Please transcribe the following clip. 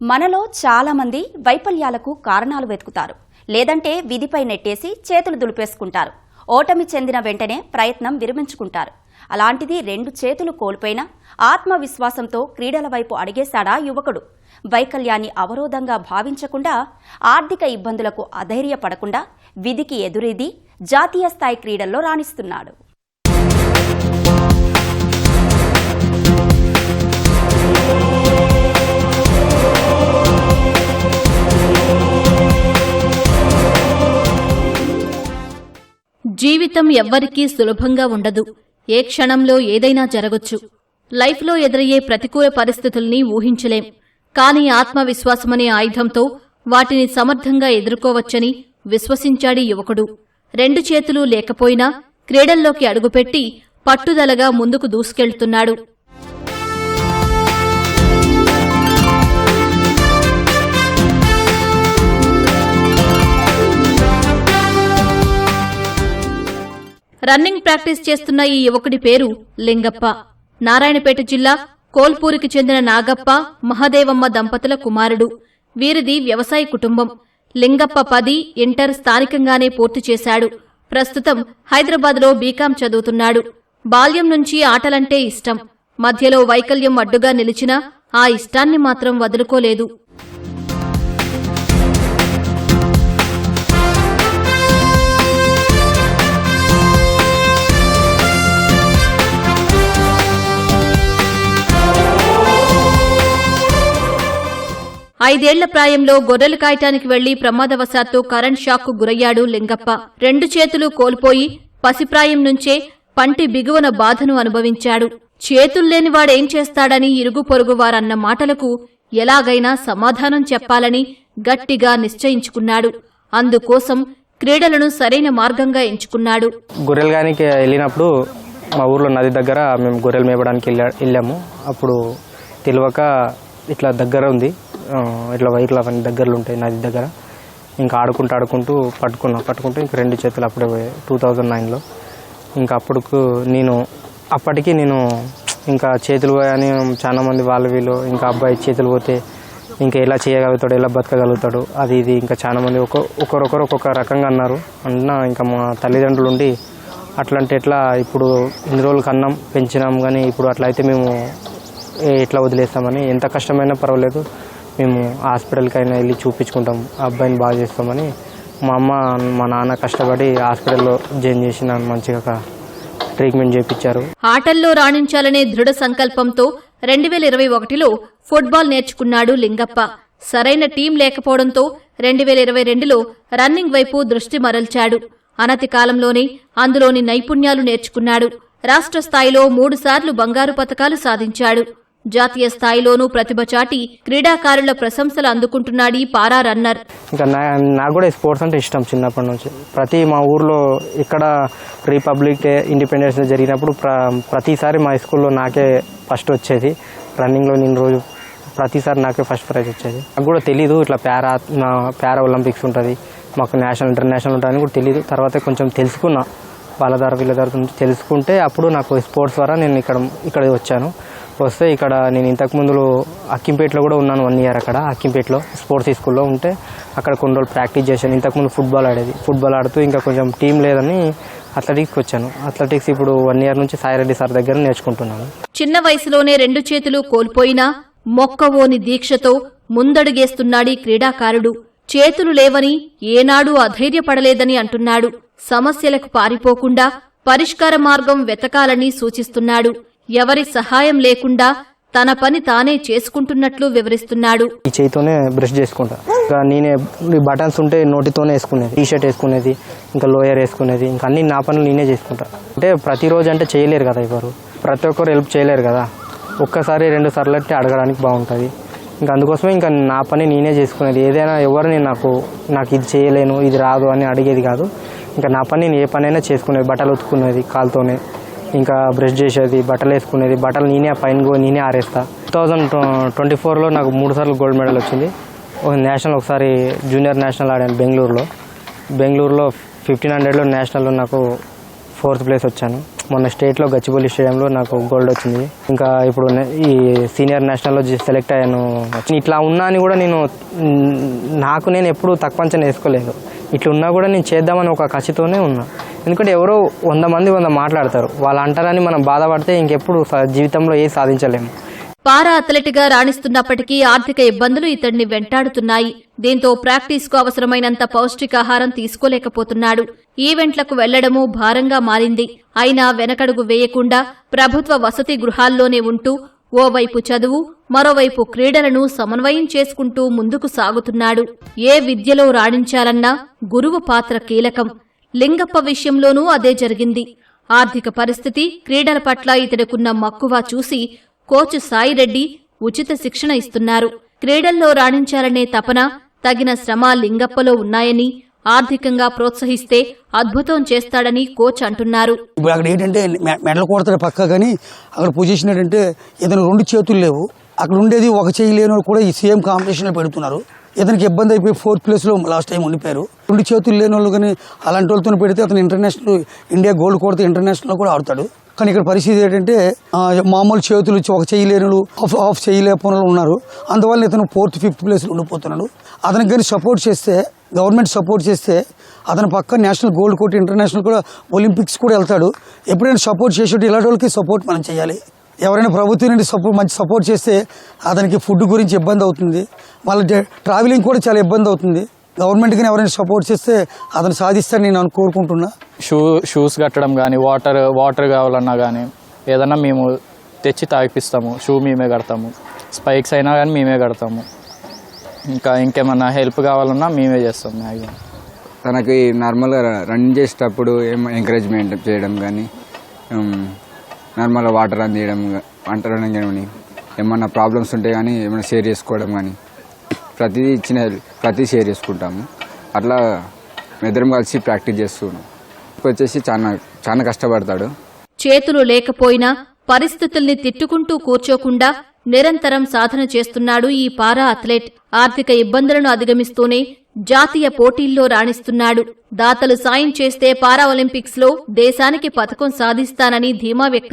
మనలో చాలా మంది వైఫల్యాలకు కారణాలు వెతుకుతారు. లేదంటే విధిపై నెట్టేసి చేతులు దులిపేసుకుంటారు. ఓటమి చెందిన వెంటనే ప్రయత్నం విరమించుకుంటారు. అలాంటిది రెండు చేతులు కోల్పోయినా ఆత్మవిశ్వాసంతో క్రీడల వైపు అడిగేశాడా యువకుడు. వైకల్యాన్ని అవరోధంగా భావించకుండా ఆర్థిక ఇబ్బందులకు అధైర్యపడకుండా విధికి ఎదురీది జాతీయ స్థాయి క్రీడల్లో రాణిస్తున్నాడు. జీవితం ఎవ్వరికీ సులభంగా ఉండదు. ఏ క్షణంలో ఏదైనా జరగొచ్చు. లైఫ్లో ఎదురయ్యే ప్రతికూల పరిస్థితుల్ని ఊహించలేం. కానీ ఆత్మవిశ్వాసమనే ఆయుధంతో వాటిని సమర్థంగా ఎదుర్కోవచ్చని విశ్వసించాడి యువకుడు. రెండు చేతులు లేకపోయినా క్రీడల్లోకి అడుగుపెట్టి పట్టుదలగా ముందుకు దూసుకెళ్తున్నాడు. రన్నింగ్ ప్రాక్టీస్ చేస్తున్న ఈ యువకుడి పేరు లింగప్ప. నారాయణపేట జిల్లా కోల్పూరికి చెందిన నాగప్ప మహదేవమ్మ దంపతుల కుమారుడు. వీరిది వ్యవసాయ కుటుంబం. లింగప్ప పది ఇంటర్ స్థానికంగానే పూర్తి చేశాడు. ప్రస్తుతం హైదరాబాద్లో బీకాం చదువుతున్నాడు. బాల్యం నుంచి ఆటలంటే ఇష్టం. మధ్యలో వైకల్యం అడ్డుగా నిలిచినా ఆ ఇష్టాన్ని మాత్రం వదులుకోలేదు. ఐదేళ్ళ ప్రాయంలో గొర్రెలు కాయటానికి వెళ్ళి ప్రమాదవశాత్తు కరెంట్ షాక్కు గురయ్యాడు లింగప్ప. రెండు చేతులు కోల్పోయి పసిప్రాయం నుంచే పంటి బిగువన బాధను అనుభవించాడు. చేతుల్లేని వాడేం చేస్తాడని ఇరుగు పొరుగు వారన్న మాటలకు ఎలాగైనా సమాధానం చెప్పాలని గట్టిగా నిశ్చయించుకున్నాడు. అందుకోసం క్రీడలను సరైన మార్గంగా ఎంచుకున్నాడు. గొర్రెలుగానికి వెళ్ళినప్పుడు మా ఊర్లో నది దగ్గర మేము గొర్రెలు మేపడానికి వెళ్ళాము. అప్పుడు తెలియక ఇట్లా దగ్గర ఉంది. ఇట్లా వైర్లు అవన్నీ దగ్గరలో ఉంటాయి నది దగ్గర. ఇంకా ఆడుకుంటూ ఆడుకుంటూ పట్టుకున్నా పట్టుకుంటూ ఇంక రెండు చేతులు అప్పుడే పోయాయి టూ థౌజండ్ నైన్లో. ఇంకా అప్పుడుకు నేను అప్పటికి నేను ఇంకా చేతులు పోయాని చాలామంది వాళ్ళు వీళ్ళు ఇంకా అబ్బాయి చేతులు పోతే ఇంకా ఎలా చేయగలుగుతాడు ఎలా బతకగలుగుతాడు అది ఇది ఇంకా చాలామంది ఒక ఒకరొకరు ఒక్కొక్క రకంగా అన్నారు. అన్న ఇంకా మా తల్లిదండ్రులు ఉండి అట్లాంటి ఎట్లా ఇప్పుడు ఇన్ని రోజులు కన్నాం పెంచినాం కానీ ఇప్పుడు అట్లయితే మేము ఏ- ఎట్లా వదిలేస్తామని ఎంత కష్టమైనా పర్వాలేదు. మేము హాస్పిటల్కి అయినా వెళ్ళి చూపించుకుంటాం అబ్బాయిని బాగా చేస్తామని. మా అమ్మ మా నాన్న కష్టపడి హాస్పిటల్లో జాయిన్ చేసి నన్ను మంచిగా ట్రీట్మెంట్ చేయించారు ఆటల్లో రాణించాలనే దృఢ సంకల్పంతో రెండు వేల ఇరవై ఒకటిలో ఫుట్బాల్ నేర్చుకున్నాడు లింగప్ప. సరైన టీం లేకపోవడంతో రెండు వేల ఇరవై రెండులో రన్నింగ్ వైపు దృష్టి మరల్చాడు. అనతి కాలంలోనే అందులోని నైపుణ్యాలు నేర్చుకున్నాడు. రాష్ట్ర స్థాయిలో మూడుసార్లు బంగారు పతకాలు సాధించాడు. జాతీయ స్థాయిలోనూ ప్రతిభ చాటి క్రీడాకారుల ప్రశంసలు అందుకుంటున్నాడీ పారా రన్నర్. ఇంకా నా నాకు కూడా స్పోర్ట్స్ అంటే ఇష్టం చిన్నప్పటి నుంచి. ప్రతి మా ఊర్లో ఇక్కడ రిపబ్లిక్ డే ఇండిపెండెన్స్ డే జరిగినప్పుడు ప్ర ప్రతిసారి మా స్కూల్లో నాకే ఫస్ట్ వచ్చేది. రన్నింగ్లో నేను రోజు ప్రతిసారి నాకే ఫస్ట్ ప్రైజ్ వచ్చేది. నాకు కూడా తెలీదు ఇట్లా పారా నా పారా ఒలింపిక్స్ ఉంటుంది. మాకు నేషనల్ ఇంటర్నేషనల్ ఉంటుందని కూడా తెలియదు తర్వాత కొంచెం తెలుసుకున్నా. వాళ్ళ ద్వారా వీళ్ళ ద్వారా తెలుసుకుంటే అప్పుడు నాకు స్పోర్ట్స్ ద్వారా నేను ఇక్కడ ఇక్కడ వచ్చాను. వస్తే ఇక్కడ నేను ఇంతకుముందు అక్కింపేటలో కూడా ఉన్నాను వన్ ఇయర్ అక్కడ. అక్కింపేటలో స్పోర్ట్స్ స్కూల్లో ఉంటే అక్కడ కొన్ని రోజులు ప్రాక్టీస్ చేశాను. ఇంతకుముందు ఫుట్బాల్ ఆడేది. ఫుట్బాల్ ఆడుతూ ఇంకా కొంచెం టీం లేదని అథ్లెటిక్స్కి వచ్చాను. అథ్లెటిక్స్ ఇప్పుడు వన్ ఇయర్ నుంచి సాయిరెడ్డి సార్ దగ్గర నేర్చుకుంటున్నాను. చిన్న వయసులోనే రెండు చేతులు కోల్పోయినా మొక్కవోని దీక్షతో ముందడుగేస్తున్నాడీ క్రీడాకారుడు. చేతులు లేవని ఏనాడూ అధైర్యపడలేదని అంటున్నాడు. సమస్యలకు పారిపోకుండా పరిష్కార మార్గం వెతకాలని సూచిస్తున్నాడు. ఎవరి సహాయం లేకుండా తన పని తానే చేసుకుంటున్నట్లు వివరిస్తున్నాడు. ఈ చేయితోనే బ్రష్ చేసుకుంటా. ఇంకా నేనే బటన్స్ ఉంటే నోటితోనే వేసుకునేది. టీ షర్ట్ వేసుకునేది ఇంకా లోయర్ వేసుకునేది ఇంకా అన్ని నా పనులు నేనే చేసుకుంటా. అంటే ప్రతిరోజు అంటే చేయలేరు కదా ఇవ్వరు ప్రతి ఒక్కరు హెల్ప్ చేయలేరు కదా. ఒక్కసారి రెండు సార్లు అంటే అడగడానికి బాగుంటుంది. ఇంకా అందుకోసమే ఇంకా నా పని నేనే చేసుకునేది. ఏదైనా ఎవరిని నాకు నాకు ఇది చేయలేను ఇది రాదు అని అడిగేది కాదు. ఇంకా నా పని నేను ఏ పనైనా చేసుకునేది బట్టలు ఉతుకునేది కాలుతోనే. ఇంకా బ్రష్ చేసేది బట్టలు వేసుకునేది బట్టలు నేనే పైన గో నేనే ఆరేస్తా. టూ థౌజండ్ ట్వంటీ ఫోర్లో నాకు మూడు సార్లు గోల్డ్ మెడల్ వచ్చింది. ఒక నేషనల్ ఒకసారి జూనియర్ నేషనల్ ఆడాను బెంగళూరులో. బెంగళూరులో ఫిఫ్టీన్ హండ్రెడ్లో నేషనల్లో నాకు ఫోర్త్ ప్లేస్ వచ్చాను. మొన్న స్టేట్లో గచ్చిబౌలి స్టేడియంలో నాకు గోల్డ్ వచ్చింది. ఇంకా ఇప్పుడు ఈ సీనియర్ నేషనల్లో సెలెక్ట్ అయ్యాను. ఇట్లా ఉన్నా అని కూడా నేను నాకు నేను ఎప్పుడు తక్కువంచన వేసుకోలేదు. ఇట్లా ఉన్నా కూడా నేను చేద్దామని ఒక కసితోనే ఉన్నా. ఎందుకంటే ఎవరో వంద మంది వంద మాట్లాడతారు. వాళ్ళు అంటారని మనం బాధపడితే ఇంకెప్పుడు జీవితంలో ఏ సాధించలేము. పారా అథ్లెట్గా రాణిస్తున్నప్పటికీ ఆర్థిక ఇబ్బందులు ఇతడిని వెంటాడుతున్నాయి. దీంతో ప్రాక్టీస్కు అవసరమైనంత పౌష్టికాహారం తీసుకోలేకపోతున్నాడు. ఈవెంట్లకు వెళ్ళడమూ భారంగా మారింది. అయినా వెనకడుగు వేయకుండా ప్రభుత్వ వసతి గృహాల్లోనే ఉంటూ ఓవైపు చదువు మరోవైపు క్రీడలను సమన్వయం చేసుకుంటూ ముందుకు సాగుతున్నాడు. ఏ విద్యలో రాణించాలన్నా గురువు పాత్ర కీలకం. లింగప్ప విషయంలోనూ అదే జరిగింది. ఆర్థిక పరిస్థితి క్రీడల పట్ల ఇతడుకున్న మక్కువ చూసి కోచ్ సాయిరెడ్డి ఉచిత శిక్షణ ఇస్తున్నారు. క్రీడల్లో రాణించాలనే తపన తగిన శ్రమ లింగప్పలో ఉన్నాయని ఆర్థికంగా ప్రోత్సహిస్తే అద్భుతం చేస్తాడని కోచ్ అంటున్నారు. ఇప్పుడు అక్కడ ఏంటంటే మెడలు కొడతాడు పక్క కానీ అక్కడ పొజిషన్ ఏంటంటే ఇతను రెండు చేతులు లేవు. అక్కడ ఉండేది ఒక చేయి లేని కూడా ఈ సేమ్ కాంపిటీషన్లో పెడుతున్నారు. ఇతనికి ఇబ్బంది అయిపోయి ఫోర్త్ ప్లేస్లో లాస్ట్ టైం ఉండిపోయారు రెండు చేతులు లేని వాళ్ళు కానీ అలాంటి వాళ్ళతో పెడితే అతను ఇంటర్నేషనల్ ఇండియా గోల్డ్ కొడితే ఇంటర్నేషనల్ కూడా ఆడతాడు. కానీ ఇక్కడ పరిస్థితి ఏంటంటే మామూలు చేతులు ఒక చెయ్యి ఆఫ్ ఆఫ్ హాఫ్ ఉన్నారు. అందువల్ల ఇతను ఫోర్త్ ఫిఫ్త్ ప్లేస్లో ఉండిపోతున్నాడు. అతనికి కానీ సపోర్ట్ చేస్తే గవర్నమెంట్ సపోర్ట్ చేస్తే అతను పక్క నేషనల్ గోల్డ్ కోట్ ఇంటర్నేషనల్ కూడా ఒలింపిక్స్ కూడా వెళ్తాడు. ఎప్పుడైనా సపోర్ట్ చేసేట్టు ఇలాంటి వాళ్ళకి సపోర్ట్ మనం చేయాలి. ఎవరైనా ప్రభుత్వం నుండి సపోర్ట్ మంచి సపోర్ట్ చేస్తే అతనికి ఫుడ్ గురించి ఇబ్బంది అవుతుంది. వాళ్ళ ట్రావెలింగ్ కూడా చాలా ఇబ్బంది అవుతుంది. గవర్నమెంట్ కానీ ఎవరైనా సపోర్ట్ చేస్తే అతను సాధిస్తారని నేను అను- కోరుకుంటున్నా. షూ షూస్ కట్టడం కానీ వాటర్ వాటర్ కావాలన్నా కానీ ఏదన్నా మేము తెచ్చి తాగిపిస్తాము. షూ మేమే కడతాము. స్పైక్స్ అయినా కానీ మేమే కడతాము. ఇంకా ఇంకేమన్నా హెల్ప్ కావాలన్నా మేమే చేస్తాం మ్యాక్సిమం తనకి నార్మల్గా రన్ చేసేటప్పుడు ఏం ఎంకరేజ్మెంట్ చేయడం కానీ నార్మల్గా వాటర్ రన్ చేయడం వాటర్ రన్ కానీ ఏమన్నా ప్రాబ్లమ్స్ ఉంటే కానీ ఏమైనా షేర్ చేసుకోవడం కానీ ప్రతిదీ ఇచ్చిన ప్రతి షేర్ చేసుకుంటాము. అట్లా ఇద్దరం కలిసి ప్రాక్టీస్ చేస్తున్నాం. వచ్చేసి చాలా చాలా కష్టపడతాడు. చేతులు లేకపోయినా పరిస్థితుల్ని తిట్టుకుంటూ కూర్చోకుండా నిరంతరం సాధన చేస్తున్నాడు ఈ పారా అథ్లెట్. ఆర్థిక ఇబ్బందులను అధిగమిస్తూనే జాతీయ పోటీల్లో రాణిస్తున్నాడు. దాతలు సాయం చేస్తే పారా ఒలింపిక్స్లో దేశానికి పథకం సాధిస్తానని ధీమా వ్యక్తం